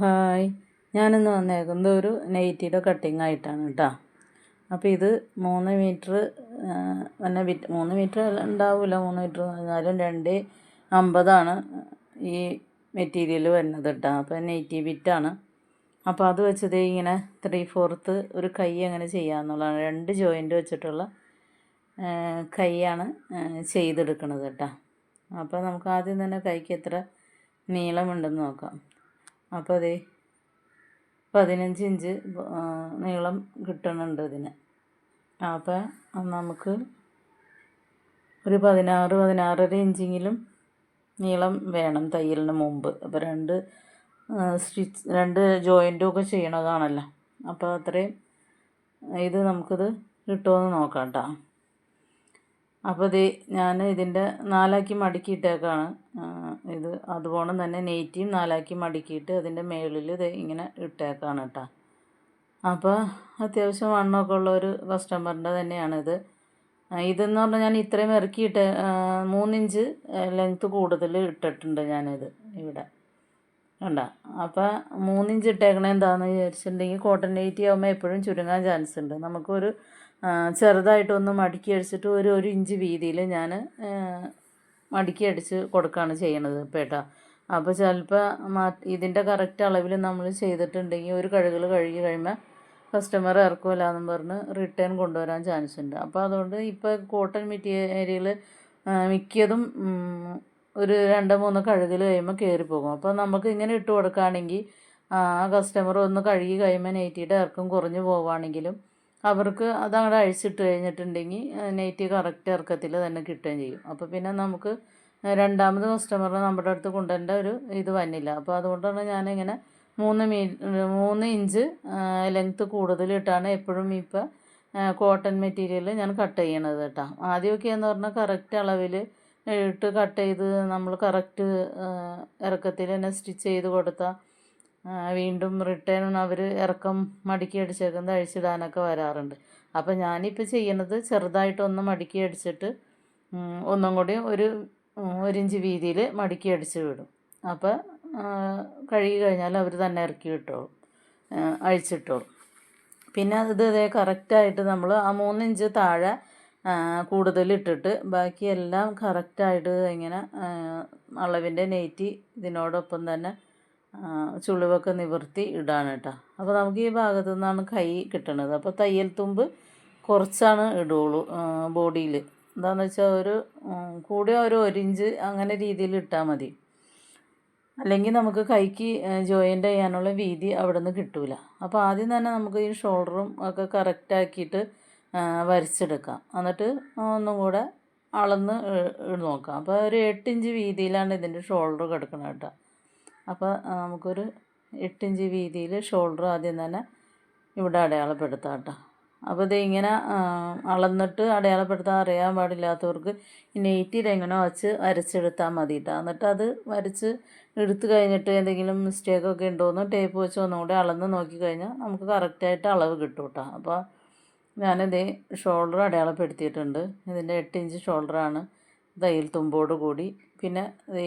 Hi. ഞാനിന്ന് വന്നേക്കുന്നത് ഒരു നൈറ്റിയുടെ കട്ടിങ് ആയിട്ടാണ് കേട്ടോ. അപ്പോൾ ഇത് മൂന്ന് മീറ്റർ പിന്നെ വിറ്റ് മൂന്ന് മീറ്റർ ഉണ്ടാവില്ല മൂന്ന് മീറ്റർ എന്നാലും രണ്ട് അമ്പതാണ് ഈ മെറ്റീരിയൽ വരുന്നത് കേട്ടോ. അപ്പോൾ നൈറ്റി വിറ്റാണ് അപ്പോൾ അത് വെച്ചത് ഇങ്ങനെ ത്രീ ഫോർത്ത് ഒരു കൈ അങ്ങനെ ചെയ്യാമെന്നുള്ളതാണ് രണ്ട് ജോയിന്റ് വെച്ചിട്ടുള്ള കൈയാണ് ചെയ്തെടുക്കുന്നത് കേട്ടോ. അപ്പോൾ നമുക്ക് ആദ്യം തന്നെ കൈക്ക് എത്ര നീളമുണ്ടെന്ന് നോക്കാം. അപ്പോൾ അതേ പതിനഞ്ച് ഇഞ്ച് നീളം കിട്ടുന്നുണ്ട് ഇതിന്. അപ്പോൾ നമുക്ക് ഒരു പതിനാറ് പതിനാറര ഇഞ്ചെങ്കിലും നീളം വേണം തയ്യലിന് മുമ്പ്. അപ്പോൾ രണ്ട് സ്റ്റിച്ച് രണ്ട് ജോയിന്റും ഒക്കെ ചെയ്യണതാണല്ലോ. അപ്പോൾ അത്രയും ഇത് നമുക്കിത് കിട്ടുമോ എന്ന് നോക്കാം കേട്ടോ അപ്പോൾ ഇത് ഞാൻ ഇതിന്റെ നാലാക്കി മടക്കിയിട്ടേക്കാണ്. ഇത് അതുപോലെ തന്നെ നെയ്റ്റിയും നാലാക്കി മടക്കിയിട്ട് അതിന്റെ മേളിൽ ഇത് ഇങ്ങനെ ഇട്ടേക്കാണ് കേട്ടോ. അപ്പോൾ അത്യാവശ്യം വണ്ണമൊക്കെ ഉള്ള ഒരു കസ്റ്റമറിന്റെ തന്നെയാണിത് ഇതെന്ന് പറഞ്ഞാൽ ഞാൻ ഇത്രയും ഇറക്കിയിട്ട് മൂന്നിഞ്ച് ലെങ്ത്ത് കൂടുതൽ ഇട്ടിട്ടുണ്ട് ഞാനിത് ഇവിടെ. കണ്ട? അപ്പോൾ മൂന്നിഞ്ച് ഇട്ടേക്കണേ എന്താണെന്ന് വിചാരിച്ചിട്ടുണ്ടെങ്കിൽ കോട്ടൺ നൈറ്റി ആകുമ്പോൾ എപ്പോഴും ചുരുങ്ങാൻ ചാൻസ് ഉണ്ട്. നമുക്കൊരു ചെറുതായിട്ടൊന്ന് മടുക്കി അടിച്ചിട്ട് ഒരു ഒരു ഇഞ്ച് വീതിയിൽ ഞാൻ മടുക്കി അടിച്ച് കൊടുക്കുകയാണ് ചെയ്യണത് പേട്ട അപ്പോൾ ചിലപ്പോൾ മാ ഇതിന്റെ കറക്റ്റ് അളവിൽ നമ്മൾ ചെയ്തിട്ടുണ്ടെങ്കിൽ ഒരു കഴുകൽ കഴുകി കഴിയുമ്പോൾ കസ്റ്റമർ ഇറക്കുമല്ല എന്നും പറഞ്ഞ് റിട്ടേൺ കൊണ്ടുവരാൻ ചാൻസ് ഉണ്ട്. അപ്പോൾ അതുകൊണ്ട് ഇപ്പോൾ കോട്ടൺ മെറ്റീരിയൽ മിക്കതും ഒരു രണ്ട് മൂന്ന് കഴുകൽ കഴിയുമ്പോൾ കയറിപ്പോകും അപ്പോൾ നമുക്ക് ഇങ്ങനെ ഇട്ട് കൊടുക്കുകയാണെങ്കിൽ ആ കസ്റ്റമർ ഒന്ന് കഴുകി കഴിയുമ്പോൾ നെയ്റ്റിയുടെ ഇറക്കം കുറഞ്ഞു പോവുകയാണെങ്കിലും അവർക്ക് അതങ്ങോട്ട് അഴിച്ചിട്ട് കഴിഞ്ഞിട്ടുണ്ടെങ്കിൽ നെയ്റ്റ് കറക്റ്റ് ഇറക്കത്തിൽ തന്നെ കിട്ടുകയും ചെയ്യും. അപ്പോൾ പിന്നെ നമുക്ക് രണ്ടാമത് കസ്റ്റമറിനെ നമ്മുടെ അടുത്ത് കൊണ്ടുവരേണ്ട ഒരു ഇത് വന്നില്ല. അപ്പോൾ അതുകൊണ്ടാണ് ഞാനിങ്ങനെ മൂന്ന് മീ മൂന്ന് ഇഞ്ച് ലെങ്ത്ത് കൂടുതലിട്ടാണ് എപ്പോഴും ഇപ്പോൾ കോട്ടൺ മെറ്റീരിയൽ ഞാൻ കട്ട് ചെയ്യണത് കേട്ടോ. ആദ്യമൊക്കെ എന്ന് പറഞ്ഞാൽ കറക്റ്റ് അളവിൽ ഇട്ട് കട്ട് ചെയ്ത് നമ്മൾ കറക്റ്റ് ഇറക്കത്തിൽ തന്നെ സ്റ്റിച്ച് ചെയ്ത് കൊടുത്താൽ വീണ്ടും റിട്ടേൺ അവർ ഇറക്കം മടക്കി അടിച്ചേക്കുന്നത് അഴിച്ചിടാനൊക്കെ വരാറുണ്ട്. അപ്പം ഞാനിപ്പോൾ ചെയ്യണത് ചെറുതായിട്ടൊന്ന് മടക്കി അടിച്ചിട്ട് ഒന്നും കൂടി ഒരു ഒരിഞ്ച് വീതിയിൽ മടക്കി അടിച്ച് വിടും. അപ്പോൾ കഴുകി കഴിഞ്ഞാൽ അവർ തന്നെ ഇറക്കി വിട്ടോളും. അഴിച്ചിട്ടോളും. പിന്നെ അത് ഇതേ കറക്റ്റായിട്ട് നമ്മൾ ആ മൂന്നിഞ്ച് താഴെ കൂടുതൽ ഇട്ടിട്ട് ബാക്കിയെല്ലാം കറക്റ്റായിട്ട് ഇങ്ങനെ അളവിന്റെ നെയ്റ്റി ഇതിനോടൊപ്പം തന്നെ ചുളിവൊക്കെ നിവർത്തി ഇടാണ് കേട്ടോ. അപ്പോൾ നമുക്ക് ഈ ഭാഗത്തു നിന്നാണ് കൈ കിട്ടണത്. അപ്പോൾ തയ്യൽ തുമ്പ് കുറച്ചാണ് ഇടുള്ളൂ ബോഡിയിൽ എന്താണെന്ന് വെച്ചാൽ ഒരു കൂടെ ഒരു ഒരിഞ്ച് അങ്ങനെ രീതിയിൽ ഇട്ടാൽ മതി. അല്ലെങ്കിൽ നമുക്ക് കൈക്ക് ജോയിന്റ് ചെയ്യാനുള്ള വീതി അവിടെ നിന്ന് കിട്ടില്ല അപ്പോൾ ആദ്യം തന്നെ നമുക്ക് ഈ ഷോൾഡറും ഒക്കെ കറക്റ്റാക്കിയിട്ട് വരച്ചെടുക്കാം. എന്നിട്ട് ഒന്നും കൂടെ അളന്ന് നോക്കാം. അപ്പോൾ ഒരു എട്ട് ഇഞ്ച് വീതിയിലാണ് ഇതിന്റെ ഷോൾഡർ കിടക്കുന്നത് കേട്ടോ. അപ്പോൾ നമുക്കൊരു എട്ടിഞ്ച് വീതിയിൽ ഷോൾഡർ ആദ്യം തന്നെ ഇവിടെ അടയാളപ്പെടുത്താം കേട്ടോ അപ്പോൾ ഇത് ഇങ്ങനെ അളന്നിട്ട് അടയാളപ്പെടുത്താൻ അറിയാൻ പാടില്ലാത്തവർക്ക് ഈ നെയ്റ്റിൽ എങ്ങനെ വച്ച് വരച്ചെടുത്താൽ മതി കേട്ടോ എന്നിട്ട് അത് വരച്ച് എടുത്തു കഴിഞ്ഞിട്ട് എന്തെങ്കിലും മിസ്റ്റേക്കൊക്കെ ഉണ്ടോയെന്ന് ടേപ്പ് വെച്ച് ഒന്നുകൂടി അളന്ന് നോക്കി കഴിഞ്ഞാൽ നമുക്ക് കറക്റ്റായിട്ട് അളവ് കിട്ടും കേട്ടോ അപ്പോൾ ഞാനിത് ഷോൾഡർ അടയാളപ്പെടുത്തിയിട്ടുണ്ട്. ഇതിന്റെ എട്ട് ഇഞ്ച് ഷോൾഡറാണ് തയ്യൽ തുമ്പോട് കൂടി പിന്നെ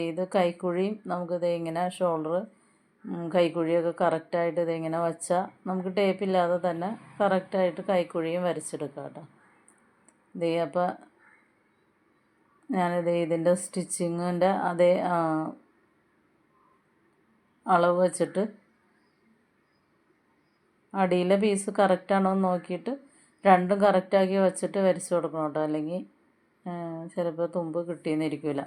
ഇത് കൈക്കുഴിയും നമുക്കിത് ഇങ്ങനെ ഷോൾഡർ കൈക്കുഴിയൊക്കെ കറക്റ്റായിട്ട് ഇതിങ്ങനെ വച്ചാൽ നമുക്ക് ടേപ്പില്ലാതെ തന്നെ കറക്റ്റായിട്ട് കൈക്കുഴിയും വരച്ചെടുക്കാം കേട്ടോ. ഇതേ അപ്പോൾ ഞാനിത് ഇതിന്റെ സ്റ്റിച്ചിങ്ങിന്റെ അതേ അളവ് വെച്ചിട്ട് അടിയിലെ പീസ് കറക്റ്റാണോ എന്ന് നോക്കിയിട്ട് രണ്ടും കറക്റ്റാക്കി വെച്ചിട്ട് വരച്ച് കൊടുക്കണം കേട്ടോ. അല്ലെങ്കിൽ ചിലപ്പോൾ തുമ്പ് കിട്ടിയെന്നിരിക്കില്ല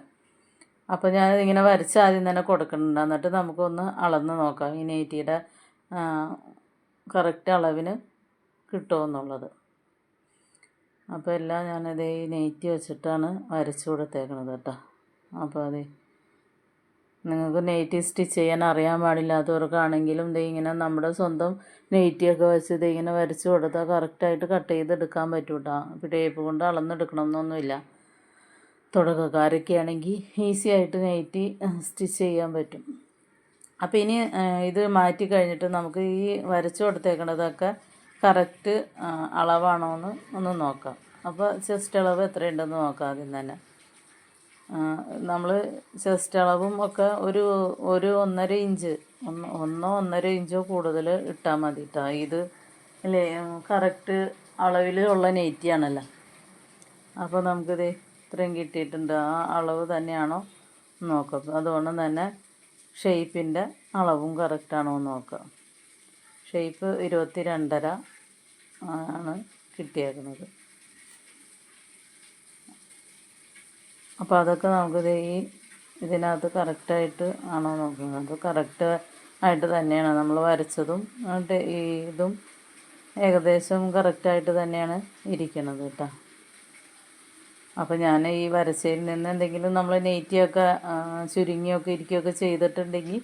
അപ്പോൾ ഞാനിതിങ്ങനെ വരച്ച് ആദ്യം തന്നെ കൊടുക്കുന്നുണ്ട് എന്നിട്ട് നമുക്കൊന്ന് അളന്ന് നോക്കാം. ഈ നെയ്റ്റിയുടെ കറക്റ്റ് അളവിന് കിട്ടുമെന്നുള്ളത് അപ്പോൾ എല്ലാം ഞാനത് ഈ നെയ്റ്റി വെച്ചിട്ടാണ് വരച്ച് കൊടുത്തേക്കണത് കേട്ടോ. അപ്പോൾ അതെ നിങ്ങൾക്ക് നെയ്റ്റി സ്റ്റിച്ച് ചെയ്യാൻ അറിയാൻ പാടില്ലാത്തവർക്കാണെങ്കിലും ഇത് ഇങ്ങനെ നമ്മുടെ സ്വന്തം നെയ്റ്റിയൊക്കെ വെച്ച് ഇത് ഇങ്ങനെ വരച്ച് കൊടുത്താൽ കറക്റ്റായിട്ട് കട്ട് ചെയ്തെടുക്കാൻ പറ്റൂട്ടാ. ഇപ്പോൾ ടേപ്പ് കൊണ്ട് അളന്നെടുക്കണം എന്നൊന്നുമില്ല തുടക്കക്കാരൊക്കെ ആണെങ്കിൽ ഈസി ആയിട്ട് നൈറ്റി സ്റ്റിച്ച് ചെയ്യാൻ പറ്റും. അപ്പോൾ ഇനി ഇത് മാറ്റി കഴിഞ്ഞിട്ട് നമുക്ക് ഈ വരച്ചു കൊടുത്തേക്കണതൊക്കെ കറക്റ്റ് അളവാണോ എന്ന് ഒന്ന് നോക്കാം. അപ്പോൾ ചെസ്റ്റ് അളവ് എത്രയുണ്ടെന്ന് നോക്കാം ആദ്യം തന്നെ. നമ്മൾ ചെസ്റ്റ് അളവും ഒക്കെ ഒരു ഒരു ഒന്നര ഇഞ്ച് ഒന്ന് ഒന്നോ ഒന്നര ഇഞ്ചോ കൂടുതൽ ഇട്ടാൽ മതി കേട്ടോ ഇത് അല്ലേ കറക്റ്റ് അളവിലുള്ള നെയ്റ്റിയാണല്ലോ. അപ്പോൾ നമുക്കിത് ഇത്രയും കിട്ടിയിട്ടുണ്ട്. ആ അളവ് തന്നെയാണോ നോക്കുക. നോക്കാം അതുകൊണ്ട് തന്നെ ഷേപ്പിന്റെ അളവും കറക്റ്റാണോ എന്ന് നോക്കാം ഷേപ്പ് ഇരുപത്തി രണ്ടര ആണ് കിട്ടിയേക്കുന്നത്. അപ്പോൾ അതൊക്കെ നമുക്ക് ഈ ഇതിനകത്ത് കറക്റ്റായിട്ട് ആണോ നോക്കുന്നത്. അത് കറക്റ്റ് ആയിട്ട് തന്നെയാണ്. നമ്മൾ വരച്ചതും ഇതും ഏകദേശം കറക്റ്റായിട്ട് തന്നെയാണ് ഇരിക്കുന്നത് കേട്ടോ. അപ്പോൾ ഞാൻ ഈ വരച്ചയിൽ നിന്ന് എന്തെങ്കിലും നമ്മൾ നെയ്റ്റിയൊക്കെ ചുരുങ്ങിയൊക്കെ ഇരിക്കുകയൊക്കെ ചെയ്തിട്ടുണ്ടെങ്കിൽ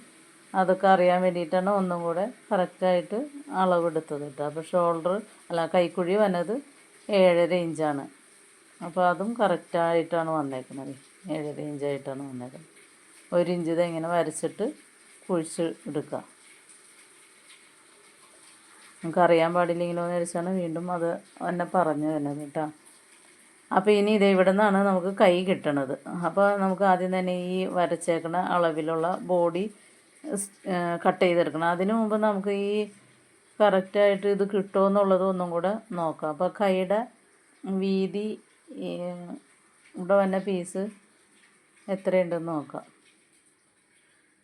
അതൊക്കെ അറിയാൻ വേണ്ടിയിട്ടാണ് ഒന്നും കൂടെ കറക്റ്റായിട്ട് അളവെടുത്തത് കേട്ടോ. അപ്പോൾ ഷോൾഡർ അല്ല കൈക്കുഴി വന്നത് ഏഴര ഇഞ്ചാണ് അപ്പോൾ അതും കറക്റ്റായിട്ടാണ് വന്നേക്കുന്നത്. ഏഴര ഇഞ്ചായിട്ടാണ് വന്നേക്കുന്നത്. ഒരു ഇഞ്ച് ഇത് ഇങ്ങനെ വരച്ചിട്ട് കുഴിച്ച് എടുക്കുക നമുക്ക് അറിയാൻ പാടില്ലെങ്കിലോ എന്ന് വിചാരിച്ചാണ് വീണ്ടും അത് എന്നെ പറഞ്ഞു തന്നത് കേട്ടോ. അപ്പോൾ ഇനി ഇത് ഇവിടെ നിന്നാണ് നമുക്ക് കൈ കിട്ടണത്. അപ്പോൾ നമുക്ക് ആദ്യം തന്നെ ഈ വരച്ചേക്കുന്ന അളവിലുള്ള ബോഡി കട്ട് ചെയ്തെടുക്കണം. അതിനു മുമ്പ് നമുക്ക് ഈ കറക്റ്റായിട്ട് ഇത് കിട്ടുമോ എന്നുള്ളത് ഒന്നും കൂടെ നോക്കാം. അപ്പോൾ കൈയുടെ വീതി ഇവിടെ വന്ന പീസ് എത്രയുണ്ടെന്ന് നോക്കാം.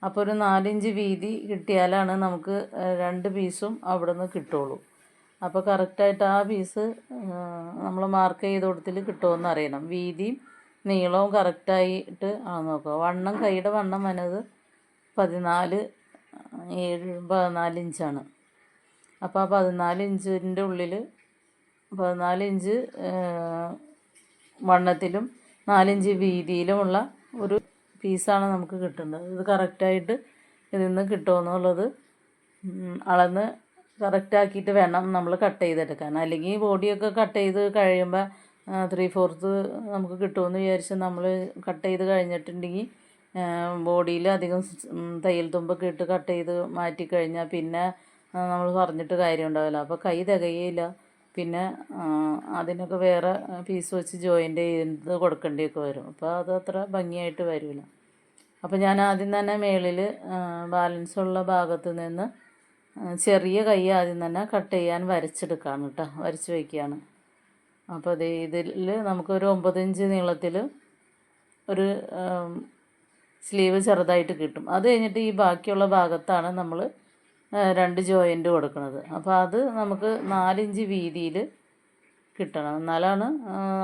അപ്പോൾ ഒരു നാലിഞ്ച് വീതി കിട്ടിയാലാണ് നമുക്ക് രണ്ട് പീസും അവിടെ നിന്ന് കിട്ടുള്ളൂ. അപ്പോൾ കറക്റ്റായിട്ട് ആ പീസ് നമ്മൾ മാർക്ക് ചെയ്ത് കൊടുത്തിൽ കിട്ടുമെന്ന് അറിയണം. വീതിയും നീളവും കറക്റ്റായിട്ട് ആ നോക്കുക. വണ്ണം കൈയുടെ വണ്ണം വന്നത് പതിനാല് ഏഴ് പതിനാല് ഇഞ്ചാണ്. അപ്പോൾ ആ പതിനാല് ഇഞ്ചിന്റെ ഉള്ളിൽ പതിനാല് ഇഞ്ച് വണ്ണത്തിലും നാലിഞ്ച് വീതിയിലുമുള്ള ഒരു പീസാണ് നമുക്ക് കിട്ടുന്നത്. ഇത് കറക്റ്റായിട്ട് ഇതിൽ നിന്ന് കിട്ടുമെന്നുള്ളത് അളന്ന് കറക്റ്റാക്കിയിട്ട് വേണം നമ്മൾ കട്ട് ചെയ്തെടുക്കാൻ. അല്ലെങ്കിൽ ബോഡിയൊക്കെ കട്ട് ചെയ്ത് കഴിയുമ്പോൾ ത്രീ ഫോർത്ത് നമുക്ക് കിട്ടുമെന്ന് വിചാരിച്ച് നമ്മൾ കട്ട് ചെയ്ത് കഴിഞ്ഞിട്ടുണ്ടെങ്കിൽ ബോഡിയിൽ അധികം തയ്യൽ തുമ്പൊക്കെ ഇട്ട് കട്ട് ചെയ്ത് മാറ്റി കഴിഞ്ഞാൽ പിന്നെ നമ്മൾ പറഞ്ഞിട്ട് കാര്യം ഉണ്ടാവില്ല. അപ്പോൾ കൈ തികയില്ല പിന്നെ അതിനൊക്കെ വേറെ പീസ് വെച്ച് ജോയിന്റ് ചെയ്ത് കൊടുക്കേണ്ടിയൊക്കെ വരും. അപ്പോൾ അത് അത്ര ഭംഗിയായിട്ട് വരില്ല അപ്പോൾ ഞാൻ ആദ്യം തന്നെ മേളിൽ ബാലൻസുള്ള ഭാഗത്ത് നിന്ന് ചെറിയ കൈ ആദ്യം തന്നെ കട്ട് ചെയ്യാൻ വരച്ചെടുക്കുകയാണ് കേട്ടോ വരച്ച് വയ്ക്കുകയാണ് അപ്പോൾ അത് ഇതിൽ നമുക്കൊരു ഒമ്പത് ഇഞ്ച് നീളത്തിൽ ഒരു സ്ലീവ് ചെറുതായിട്ട് കിട്ടും. അത് കഴിഞ്ഞിട്ട് ഈ ബാക്കിയുള്ള ഭാഗത്താണ് നമ്മൾ രണ്ട് ജോയിന്റ് കൊടുക്കുന്നത്. അപ്പോൾ അത് നമുക്ക് നാലിഞ്ച് വീതിയിൽ കിട്ടണം. എന്നാലാണ്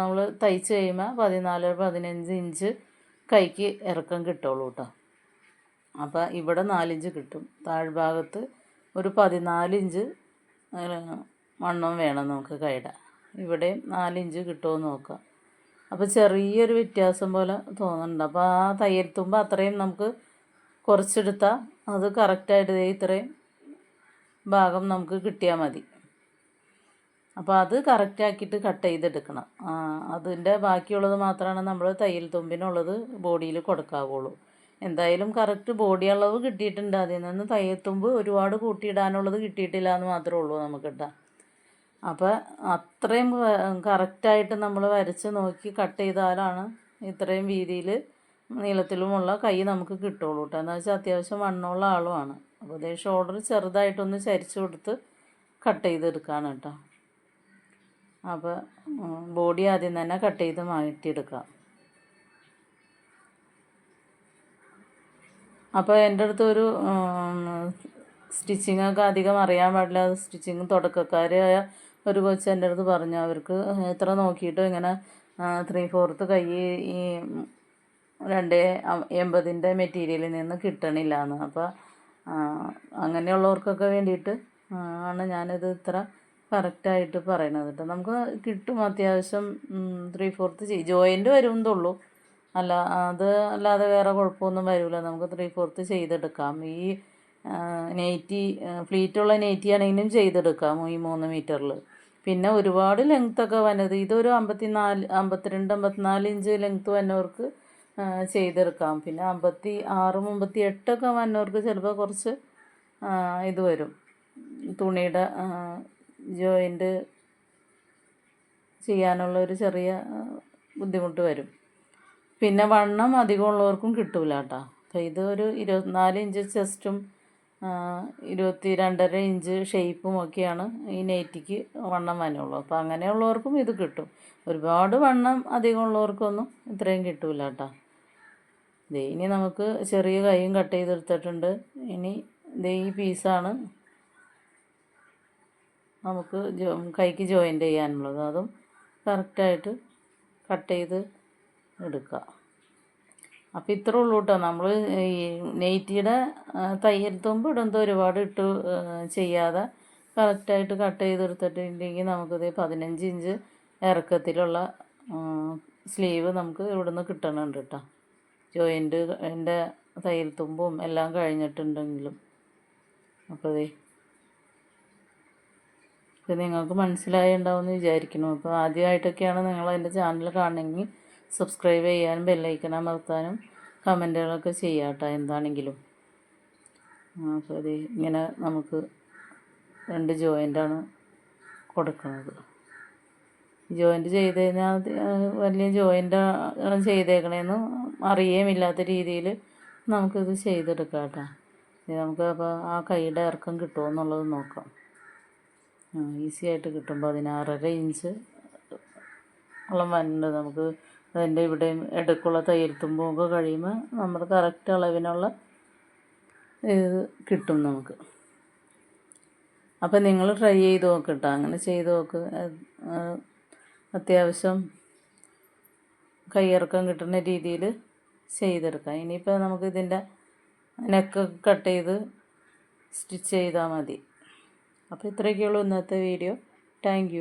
നമ്മൾ തയ്ച്ച് കഴിയുമ്പോൾ പതിനാല് പതിനഞ്ച് ഇഞ്ച് കൈക്ക് ഇറക്കം കിട്ടുള്ളൂ കേട്ടോ. അപ്പോൾ ഇവിടെ നാലിഞ്ച് കിട്ടും. താഴ്ഭാഗത്ത് ഒരു പതിനാല് ഇഞ്ച് വണ്ണം വേണം നമുക്ക് കൈയുടെ ഇവിടെ നാലിഞ്ച് കിട്ടുമോ നോക്കാം. അപ്പോൾ ചെറിയൊരു വ്യത്യാസം പോലെ തോന്നുന്നുണ്ട്. അപ്പോൾ ആ തയ്യൽത്തുമ്പോൾ അത്രയും നമുക്ക് കുറച്ചെടുത്താൽ അത് കറക്റ്റായിട്ട് ഇത്രയും ഭാഗം നമുക്ക് കിട്ടിയാൽ മതി. അപ്പോൾ അത് കറക്റ്റാക്കിയിട്ട് കട്ട് ചെയ്തെടുക്കണം. അതിന്റെ ബാക്കിയുള്ളത് മാത്രമാണ് നമ്മൾ തയ്യൽ തുമ്പിനുള്ളത് ബോഡിയിൽ കൊടുക്കാവുള്ളൂ. എന്തായാലും കറക്റ്റ് ബോഡി അളവ് കിട്ടിയിട്ടുണ്ട്. അതിൽ നിന്ന് തയ്യത്തുമ്പ് ഒരുപാട് കൂട്ടിയിടാനുള്ളത് കിട്ടിയിട്ടില്ല എന്ന് മാത്രമേ ഉള്ളൂ നമുക്ക് കേട്ടോ അപ്പോൾ അത്രയും കറക്റ്റായിട്ട് നമ്മൾ വരച്ച് നോക്കി കട്ട് ചെയ്താലാണ് ഇത്രയും വീതിയിൽ നീളത്തിലുമുള്ള കൈ നമുക്ക് കിട്ടുള്ളൂ കേട്ടോ എന്ന് വെച്ചാൽ അത്യാവശ്യം വണ്ണമുള്ള ആളുമാണ്. അപ്പോൾ അതേ ഷോൾഡർ ചെറുതായിട്ടൊന്ന് ചരിച്ചു കൊടുത്ത് കട്ട് ചെയ്തെടുക്കുകയാണ് കേട്ടോ അപ്പോൾ ബോഡി ആദ്യം തന്നെ കട്ട് ചെയ്ത് മാറ്റിയെടുക്കാം. അപ്പോൾ എന്റെ അടുത്ത് ഒരു സ്റ്റിച്ചിങ്ങൊക്കെ അധികം അറിയാൻ പാടില്ല. സ്റ്റിച്ചിങ് തുടക്കക്കാരായ ഒരു കൊച്ച് എന്റെ അടുത്ത് പറഞ്ഞു അവർക്ക് എത്ര നോക്കിയിട്ട് ഇങ്ങനെ ത്രീ ഫോർത്ത് കൈ ഈ രണ്ട് എൺപതിന്റെ മെറ്റീരിയലിൽ നിന്ന് കിട്ടണില്ല എന്ന് അപ്പോൾ അങ്ങനെയുള്ളവർക്കൊക്കെ വേണ്ടിയിട്ട് ആണ് ഞാനിത് ഇത്ര കറക്റ്റായിട്ട് പറയുന്നത് കേട്ടോ. നമുക്ക് കിട്ടും അത്യാവശ്യം ത്രീ ഫോർത്ത് ജോയിന്റ് വരുമെന്നുള്ളൂ അല്ല അത് അല്ലാതെ വേറെ കുഴപ്പമൊന്നും വരില്ല നമുക്ക് ത്രീ ഫോർത്ത് ചെയ്തെടുക്കാം. ഈ നെയ്റ്റി ഫ്ലീറ്റുള്ള നെയ്റ്റി ആണെങ്കിലും ചെയ്തെടുക്കാം ഈ മൂന്ന് മീറ്ററിൽ പിന്നെ ഒരുപാട് ലെങ്ത്തൊക്കെ വന്നത് ഇതൊരു അമ്പത്തി നാല് അമ്പത്തിരണ്ട് അമ്പത്തിനാല് ഇഞ്ച് ലെങ്ത്ത് വന്നവർക്ക് ചെയ്തെടുക്കാം. പിന്നെ അമ്പത്തി ആറും അമ്പത്തി എട്ടൊക്കെ വന്നവർക്ക് ചിലപ്പോൾ കുറച്ച് ഇത് വരും. തുണിയുടെ ജോയിന്റ് ചെയ്യാനുള്ള ഒരു ചെറിയ ബുദ്ധിമുട്ട് വരും. പിന്നെ വണ്ണം അധികമുള്ളവർക്കും കിട്ടൂല കേട്ടോ അപ്പോൾ ഇത് ഒരു ഇരുപത്തിനാല് ഇഞ്ച് ചെസ്റ്റും ഇരുപത്തി രണ്ടര ഇഞ്ച് ഷേപ്പും ഒക്കെയാണ് ഈ നെറ്റിക്ക് വണ്ണം വനുള്ളൂ അപ്പോൾ അങ്ങനെയുള്ളവർക്കും ഇത് കിട്ടും. ഒരുപാട് വണ്ണം അധികമുള്ളവർക്കൊന്നും ഇത്രയും കിട്ടൂല കേട്ടോ ദേ ഇനി നമുക്ക് ചെറിയ കൈയും കട്ട് ചെയ്തെടുത്തിട്ടുണ്ട്. ഇനി ദേ ഈ പീസാണ് നമുക്ക് കൈക്ക് ജോയിന്റ് ചെയ്യാനുള്ളത്. അതും കറക്റ്റായിട്ട് കട്ട് ചെയ്ത് എടുക്കുക. അപ്പോൾ ഇത്രേ ഉള്ളൂ കേട്ടോ. നമ്മൾ ഈ നെയ്റ്റിയുടെ തയ്യൽ തുമ്പ് ഇടുന്നത് ഒരുപാട് ഇട്ട് ചെയ്യാതെ കറക്റ്റായിട്ട് കട്ട് ചെയ്തെടുത്തിട്ടുണ്ടെങ്കിൽ നമുക്കിത് പതിനഞ്ച് ഇഞ്ച് ഇറക്കത്തിലുള്ള സ്ലീവ് നമുക്ക് ഇവിടുന്ന് കിട്ടണുണ്ട് കേട്ടോ. ജോയിന്റ് എന്റെ തയ്യൽ തുമ്പും എല്ലാം കഴിഞ്ഞിട്ടുണ്ടെങ്കിലും. അപ്പോൾ ഇതേ ഇത് നിങ്ങൾക്ക് മനസ്സിലായി ഉണ്ടാവുമെന്ന് വിചാരിക്കുന്നു. അപ്പോൾ ആദ്യമായിട്ടൊക്കെയാണ് നിങ്ങൾ എന്റെ ചാനൽ കാണണമെങ്കിൽ സബ്സ്ക്രൈബ് ചെയ്യാനും ബെല്ലൈക്കൺ അമർത്താനും കമന്റുകളൊക്കെ ചെയ്യാം കേട്ടോ എന്താണെങ്കിലും അപ്പോൾ അത് ഇങ്ങനെ നമുക്ക് രണ്ട് ജോയിന്റാണ് കൊടുക്കുന്നത്. ജോയിന്റ് ചെയ്ത് കഴിഞ്ഞാൽ വലിയ ജോയിന്റാണ് ചെയ്തേക്കണേന്ന് അറിയേമില്ലാത്ത രീതിയിൽ നമുക്കിത് ചെയ്തെടുക്കാം കേട്ടോ നമുക്ക് അപ്പോൾ ആ കൈയുടെ ഇറക്കം കിട്ടുമോ എന്നുള്ളത് നോക്കാം. ഈസി ആയിട്ട് കിട്ടും പതിനാറര ഇഞ്ച് ഉള്ള വരുന്നുണ്ട് നമുക്ക് അതിന്റെ ഇവിടെയും ഇടയ്ക്കുള്ള തയ്യൽ തുമ്പൊക്കെ കഴിയുമ്പോൾ നമ്മൾ കറക്റ്റ് അളവിനുള്ള ഇത് കിട്ടും നമുക്ക്. അപ്പം നിങ്ങൾ ട്രൈ ചെയ്ത് നോക്ക് കേട്ടോ അങ്ങനെ ചെയ്ത് നോക്ക്. അത്യാവശ്യം കൈയിറക്കം കിട്ടുന്ന രീതിയിൽ ചെയ്തെടുക്കാം. ഇനിയിപ്പോൾ നമുക്ക് ഇതിന്റെ നെക്ക് കട്ട് ചെയ്ത് സ്റ്റിച്ച് ചെയ്താൽ മതി. അപ്പോൾ ഇത്രയൊക്കെയുള്ളൂ ഇന്നത്തെ വീഡിയോ. താങ്ക്